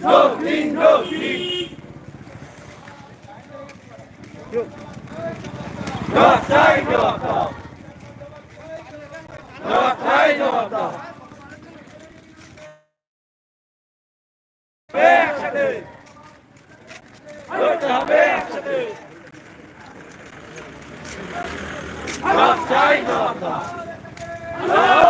দক্ষিণ দক্ষিণ জবাবটাই জবাব দাও জবাবটাই জবাব দাও একসাথে লড়তে হবে একসাথে জবাবটাই জবাব দাও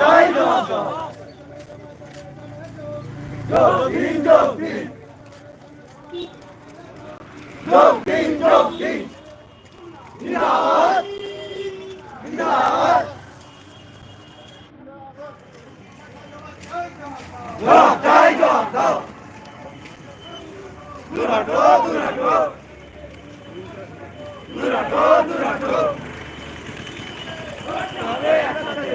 আকবার জবাব চাই দক্ষিণ দক্ষিণ দক্ষিণ জিন্দাবাদ জিন্দাবাদ দুরাটো দুরাটো দুরাটো দুরাটো লড়তে হবে একসাথে লড়তে হবে একসাথে জবাব চাই দাও জবাব চাই জবাব দাও দক্ষিণ দক্ষিণ দক্ষিণ দক্ষিণ জিন্দাবাদ জিন্দাবাদ জবাব চাই জবাব দাও দুরাটো দুরাটো দুরাটো দুরাটো লড়তে হবে একসাথে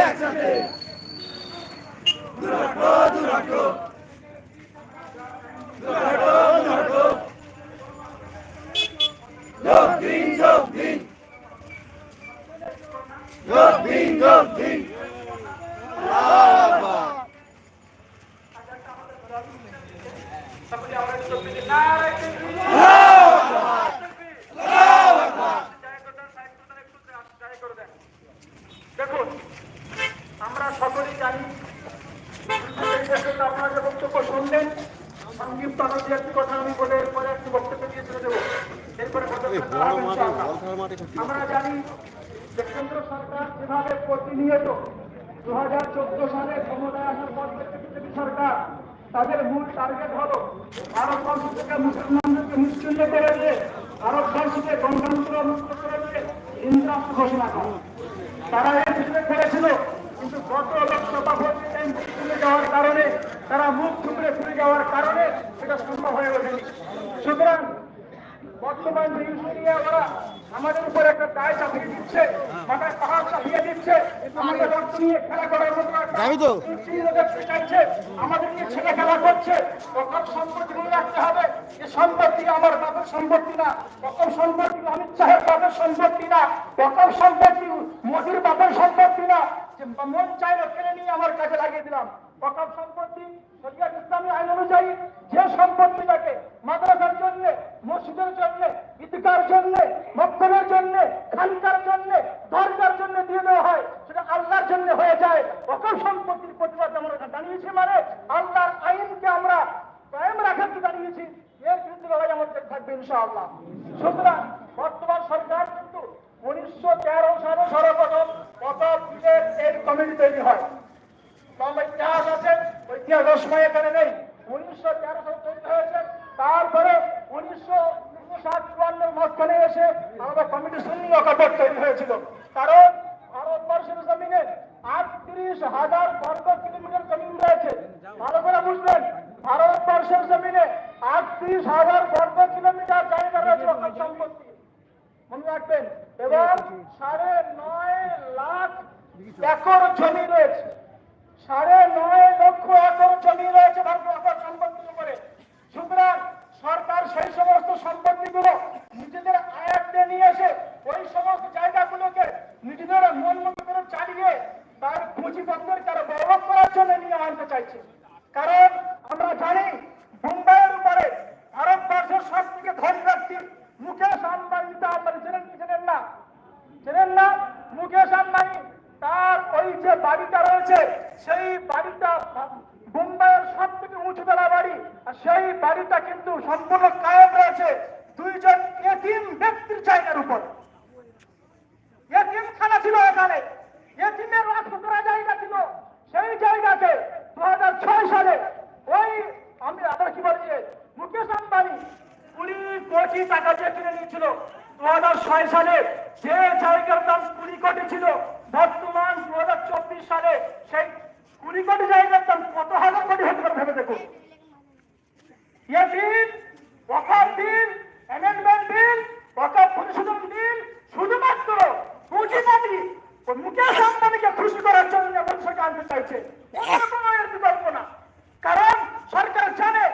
একসাথে দক্ষিণ দক্ষিণ দক্ষিণ দক্ষিণ জিন্দাবাদ জিন্দাবাদ আল্লাহু আকবার আল্লাহু আকবার দক্ষিণ দক্ষিণ দক্ষিণ দক্ষিণ লড়তে হবে একসাথে লড়তে হবে একসাথে দুরাটো দুরাটো দুরাটো দুরাটো দক্ষিণ দক্ষিণ দক্ষিণ দক্ষিণ আল্লাহু আকবার আল্লাহু আকবার আল্লাহু আকবার দেখুন আমরা সকলেই জানি আপনারা যে বক্তব্য শুনলেন সংক্ষিপ্ত আরও একটি কথা আমি বলে এরপরে একটি বক্তব্য দিয়ে চলে দেবো। এরপরে কথা বলতে হবে ইনশাআল্লাহ। আমরা জানি যে কেন্দ্র সরকার যেভাবে প্রতিনিয়ত দু হাজার চোদ্দ সালে ক্ষমতায় আসার পর থেকে বিজেপি সরকার তাদের মূল টার্গেট হলো ভারতবর্ষ থেকে মুসলমানদেরকে মুসলিম করে দিয়ে ভারতবর্ষকে গণতন্ত্র মুক্ত করে দিয়ে ঘোষণা করে। তারা এর পিছনে করেছিল কিন্তু গত লোকসভা ভোটে এমপি তুলে যাওয়ার কারণে তারা মুখ থুবড়ে ফিরে যাওয়ার কারণে সেটা সম্ভব হয়ে ওঠেনি। সুতরাং বর্তমান যে ইউনিয়া ওরা আমাদের উপর একটা দায় চাপিয়ে দিচ্ছে মাথায় পাহাড় চাপিয়ে দিচ্ছে আমাদের রক্ত নিয়ে খেলা করার মতো যাবি তো? আমাদের নিয়ে ছেলে খেলা করছে। কখন সম্পত্তি মনে রাখতে হবে যে সম্পত্তি আমার বাপের সম্পত্তি না কখন সম্পত্তি অমিত শাহের বাপের সম্পত্তি না কখন সম্পত্তি মোদির বাপের সম্পত্তি না। মন চাইলো কেড়ে নিয়ে আমার কাজে লাগিয়ে দিলাম। কখন সম্পত্তি ইসলামী আইন অনুযায়ী যে সম্পত্তিটাকে মাদ্রাসার জন্য, মসজিদের জন্য, ঈদগার জন্য, মক্তবের জন্য, খানকার জন্য দরজার জন্য দিয়ে দেওয়া হয়, সেটা আল্লাহর জন্য হয়ে যায়। অকল সম্পত্তির প্রতিবাদ আমরা জানিয়েছি মানে আল্লাহর আইনকে আমরা কায়েম রাখার জন্য জানিয়েছি। এর বিরুদ্ধে লড়াই আমাদের থাকবে ইনশাআল্লাহ। সুতরাং বর্তমান সরকার কিন্তু উনিশশো তেরো সালে সর্বপ্রথম প্রথম বিলের এই কমিটি তৈরি হয়। লম্বা ইতিহাস আছে ইতিহাস সময় এখানে নেই। উনিশশো তেরো সালে তৈরি হয়েছে। তারপরে উনিশশো ষাট চুয়ান্নের মাঝখানে এসে আমাদের কমিটি শূন্য তৈরি হয়েছিল। কারণ ভারতবর্ষের জমিনে আটত্রিশ হাজার বর্গ কিলোমিটার জমিন রয়েছে। ভালো করে বুঝবেন, ভারতবর্ষের জমিনে আটত্রিশ হাজার বর্গ কিলোমিটার জায়গা রয়েছে সম্পত্তি। এবং সাড়ে নয় লাখ একর জমি রয়েছে। সাড়ে নয় লক্ষ একর জমি রয়েছে ভারত একর সম্পত্তির উপরে। সুতরাং সরকার সেই সমস্ত সম্পত্তিগুলো নিজেদের আয়াত্তে নিয়ে এসে ওই সমস্ত জায়গাগুলোকে নিজেদের মন মতো করে চালিয়ে তার পুঁজিপত্রের কারও বরবাদ করার জন্য নিয়ে আনতে চাইছে। কারণ আমরা জানি মুম্বাইয়ের উপরে ভারতবর্ষের সব থেকে ধনী ব্যক্তি মুকেশ আম্বানিটা আপনারা চেনেন কি চেনেন না চেনেন না মুকেশ আম্বানি তার ওই যে বাড়িটা রয়েছে, সেই বাড়িটা মুম্বাইয়ের সব থেকে উঁচুতলা বাড়ি। আর সেই বাড়িটা কিন্তু সম্পূর্ণ কায়েম রয়েছে দুইজন এতিম ব্যক্তির জায়গার উপর। এতিম খানা ছিল এখানে। এতিমের করা জায়গা ছিল। সেই জায়গাতে দু সালে ওই আমি আমরা কি বলি মুকেশ আম্বানি কুড়ি কোটি টাকা দিয়ে কিনে নিয়েছিল। দু হাজার ছয় সালে যে জায়গার দাম কুড়ি কোটি ছিল। বর্তমান দু হাজার চব্বিশ সালে সেই কুড়ি কোটি জায়গার দাম কত হাজার কোটি হতে পারে ভেবে দেখুন। ওয়াকাফ পরিশোধন শুধুমাত্র পুঁজিবাদী মুকেশ আম্বানিকে খুশি করার জন্য বৈঠকে আনতে চাইছে অন্য কোনো এর বিকল্প না কারণ সরকার জানে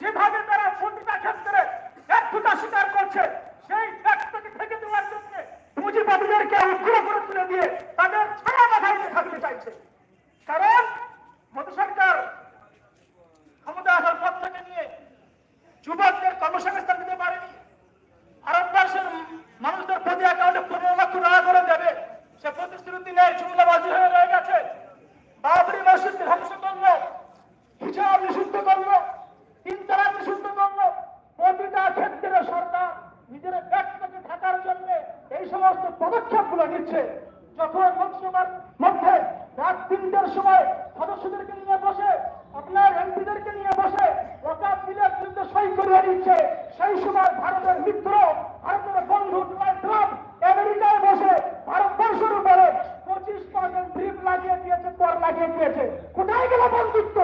যেভাবে তারা প্রতিটা ক্ষেত্রে ব্যর্থতা স্বীকার করছে সেই ব্যর্থতাকে থেকে দেওয়ার জন্য পুঁজিবাদীদেরকে উগ্র করে তুলে দিয়ে তাদের ছায়া মাথায় দিয়ে থাকতে চাইছে কারণ মোদী সরকার ক্ষমতা আসার পর থেকে নিয়ে যুবকদের কর্মসংস্থান দিতে পারেনি ভারতবর্ষের মানুষদের প্রতি অ্যাকাউন্টে পনেরো লক্ষ টাকা করে দেবে সে প্রতিশ্রুতি নেই জুমলাবাজি হয়ে রয়ে গেছে বাবরি মসজিদ ধ্বংস করল হিসাব নিষিদ্ধ করল তিন তারা নিষিদ্ধ করল প্রতিটা ক্ষেত্রে সরকার নিজের ব্যক্তিকে থাকার জন্য এই সমস্ত পদক্ষেপগুলো নিচ্ছে যখন লোকসভার মধ্যে রাত তিনটার সময় সদস্যদেরকে নিয়ে বসে আপনার এমপিদেরকে নিয়ে বসে ওকাপ বিলের বিরুদ্ধে সই করিয়ে দিচ্ছে সেই সময় ভারতের মিত্র ভারতের বন্ধু ট্রাম্প আমেরিকায় বসে ভারতবর্ষের উপরে পঁচিশ পার্সেন্ট ট্রিপ লাগিয়ে দিয়েছে, কর লাগিয়ে দিয়েছে। কোথায় গেল বন্ধুত্ব?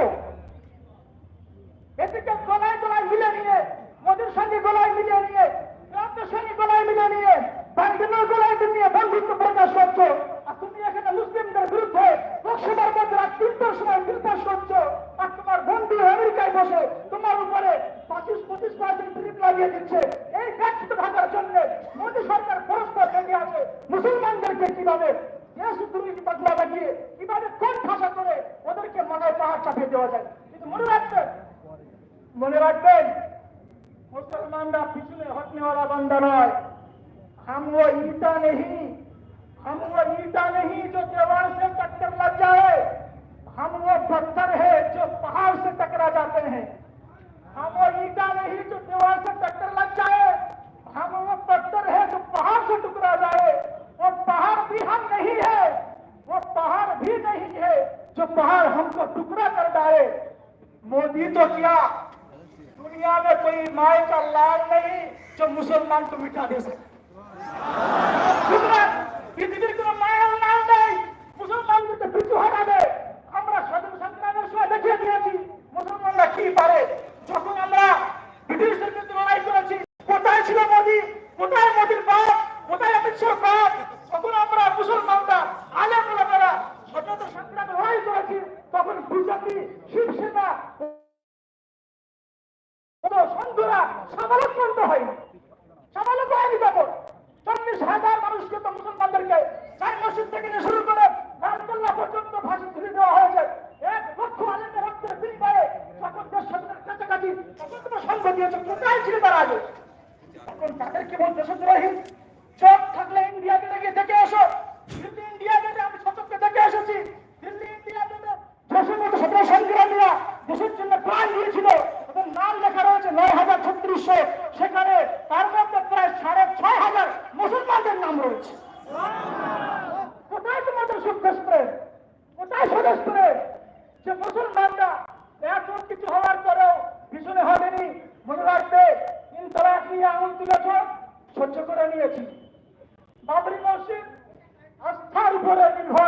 এদিকে গলায় গলায় মিলে নিয়ে, মোদীর সঙ্গে গলায় মিলে নিয়ে, ট্রাম্পের সঙ্গে গলায় মিলিয়ে নিয়ে বাইডেনের গলায় নিয়ে বন্ধুত্ব প্রকাশ করছ। আর তুমি এখানে মুসলিমদের বিরুদ্ধে লোকসভার মধ্যে তিনটার সময় নির্দেশ করছ আর তোমার বন্ধু আমেরিকায় বসে তোমার উপরে পঁচিশ পঁচিশ পার্সেন্ট ট্রিপ লাগিয়ে দিচ্ছে। এই ট্যাক্স ঢাকার জন্য মোদী সরকার পরস্পর লেগে আছে। মুসলমানদেরকে কীভাবে দেশ দুর্নীতি পাতলা লাগিয়ে কীভাবে কোন ভাষা করে ওদেরকে মনে পাহাড় চাপিয়ে দেওয়া যায়? কিন্তু মনে রাখবেন মনে রাখবেন, মুসলমানরা পিছনে হটনেওয়ালা বান্দা নয়। হামও ইটা নেহি হামও ইটা নেহি যদি কোন সন্ধুরা সামালক্রান্ত হয়নি সামালক হয়নি তখন চল্লিশ হাজার মানুষকে তো মুসলমানদেরকে চার মসজিদ থেকে নিয়ে শুরু করে রামদুল্লাহ পর্যন্ত ফাঁসি তুলে দেওয়া হয়েছে। এক লক্ষ আলেমের রক্তের বিনিময়ে যখন দেশ স্বাধীনের কাছাকাছি তখন সঙ্গ দিয়েছে। কোথায় ছিল তারা আগে? তখন তাদেরকে বল দেশদ্রোহী চোখ থাকলে ইন্ডিয়া গেটে দেখে এসো। দিল্লি, ইন্ডিয়া গেটে আমি সচককে দেখে এসেছি। দিল্লি, ইন্ডিয়া গেটে দেশের মতো সংগ্রামীরা দেশের জন্য প্রাণ দিয়েছিল। নাম লেখা রয়েছে নয় হাজার ছত্রিশশো। সেখানে তার মধ্যে প্রায় সাড়ে ছয় হাজার মুসলমানদের নাম রয়েছে। কোথায় তোমাদের সুখ স্প্রে কোথায় স্বদেশ প্রেম যে মুসলমানরা এত কিছু হওয়ার পরেও পিছনে হবেনি মনে রাখবে তিনতলা নিয়ে আঙুল তুলেছ সহ্য করে নিয়েছি। বাবরি মসজিদ আস্থার উপরে নির্ভর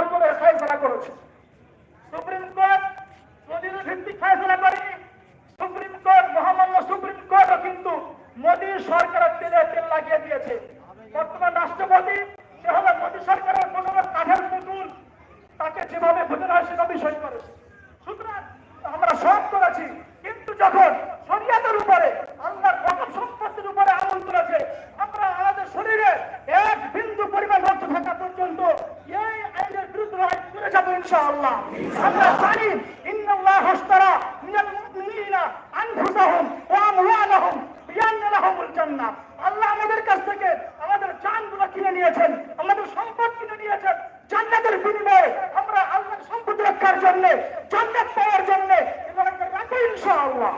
আমরা জানি ইন্নাল্লাহ হাসতারা মিনাল মুমিনিনা আনফুসাহুম ওয়া আমওয়ালাহুম বিআন্না লাহুমুল জান্নাহ। আল্লাহ আমাদের কাছ থেকে আমাদের জানগুলো কিনে নিয়েছেন, আমাদের সম্পদ কিনে নিয়েছেন। জান্নাতের বিনিময়ে আমরা আল্লাহর সম্পদ রক্ষার জন্য, জান্নাত পাওয়ার জন্য এবার রাখব ইনশাআল্লাহ।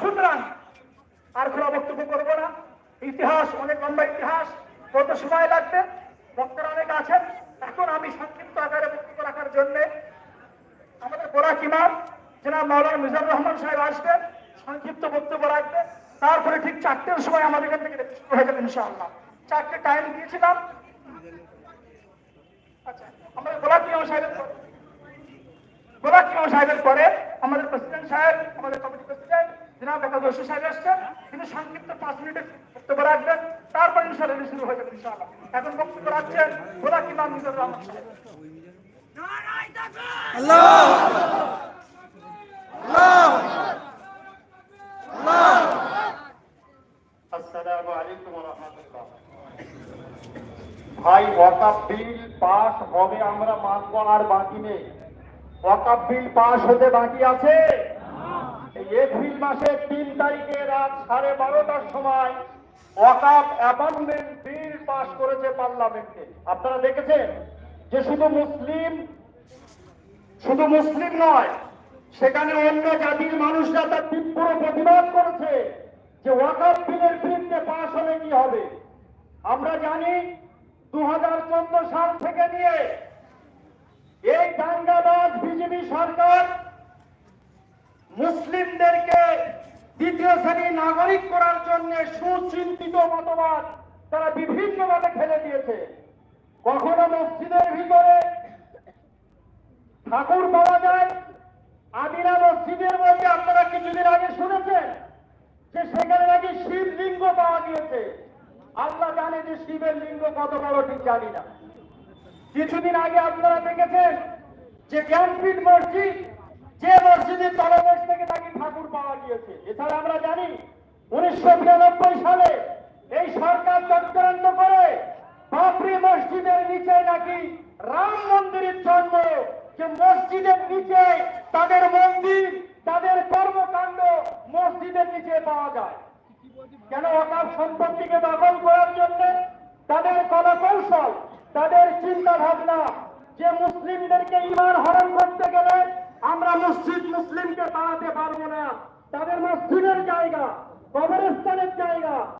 সুতরাং আর কোনো বক্তব্য করব না। ইতিহাস অনেক লম্বা ইতিহাস, কত সময় লাগবে? বক্তারা অনেক আছেন। এখন আমি সংক্ষিপ্ত আকারে বক্তব্য রাখার জন্য আমাদের গোরা কিমার জনাব মাওলানা মিজানুর রহমান সাহেব আসবেন, সংক্ষিপ্ত বক্তব্য রাখবেন। তারপরে ঠিক চারটের সময় আমাদের এখান থেকে শুরু হয়ে যাবে ইনশাআল্লাহ। চারটে টাইম দিয়েছিলাম। আচ্ছা কিমার সাহেবের পরে- আমাদের প্রেসিডেন্ট সাহেব, আমাদের কমিটি প্রেসিডেন্ট জনাব সাহেব আসছেন তিনি সংক্ষিপ্ত পাঁচ মিনিটের বক্তব্য রাখবেন তারপর ইনশাআল্লাহ শুরু হয়ে যাবে ইনশাআল্লাহ। এখন বক্তব্য রাখছেন আসসালামু আলাইকুম ওয়া রাহমাতুল্লাহ। ভাই ওয়াকাফ বিল পাস হবে, আমরা মানব আর বাকি নেই। ওয়াকাফ বিল পাস হতে বাকি আছে? এপ্রিল মাসের তিন তারিখে রাত সাড়ে বারোটার সময় আপনারা দেখেছেন যে শুধু মুসলিম শুধু মুসলিম নয়, সেখানে অন্য জাতির মানুষরা তার তীব্র প্রতিবাদ করেছে যে ওয়াকাফ বিলের বিরুদ্ধে পাশ হলে কি হবে। আমরা জানি দু হাজার চোদ্দ সাল থেকে নিয়ে এই দাঙ্গাবাজ বিজেপি সরকার মুসলিমদেরকে দ্বিতীয় শ্রেণি নাগরিক করার জন্য সুচিন্তিত মতবাদ তারা বিভিন্ন বিভিন্নভাবে ফেলে দিয়েছে। কখনো মসজিদের ভিতরে ঠাকুর পাওয়া যায়? আমিনা মসজিদের মধ্যে আপনারা কিছুদিন আগে শুনেছেন যে সেখানে নাকি শিবলিঙ্গ পাওয়া গিয়েছে। আল্লাহ জানে যে শিবের লিঙ্গ কত বড়, ঠিক জানি না। কিছুদিন আগে আপনারা দেখেছেন যে জ্ঞানপীঠ মসজিদ যে মসজিদের তলদেশ থেকে নাকি ঠাকুর পাওয়া গিয়েছে, এছাড়া আমরা জানি উনিশশো বিরানব্বই সালে এই সরকার চক্রান্ত করে বাবরি মসজিদের নিচে নাকি রাম মন্দিরের জন্ম, যে মসজিদের নিচে তাদের মন্দির, তাদের কর্মকাণ্ড মসজিদের নিচে পাওয়া যায়। কেন অকাল সম্পত্তিকে দখল করার জন্য তাদের কলাকৌশল তাদের চিন্তা ভাবনা যে মুসলিমদেরকে ইমান হরণ করতে গেলে আমরা মসজিদ মুসলিমকে তাড়াতে পারব না। তাদের মসজিদের জায়গা কবরস্থানের জায়গা।